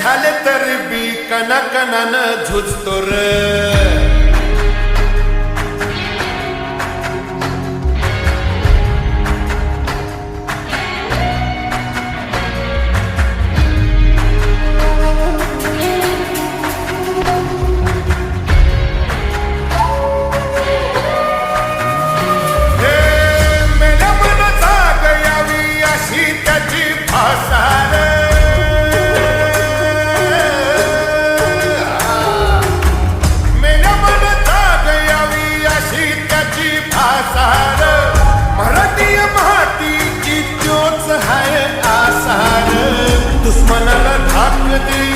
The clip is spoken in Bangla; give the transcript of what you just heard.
झाले तर बी कणा कणानं झुजतो र मनाला धाक देई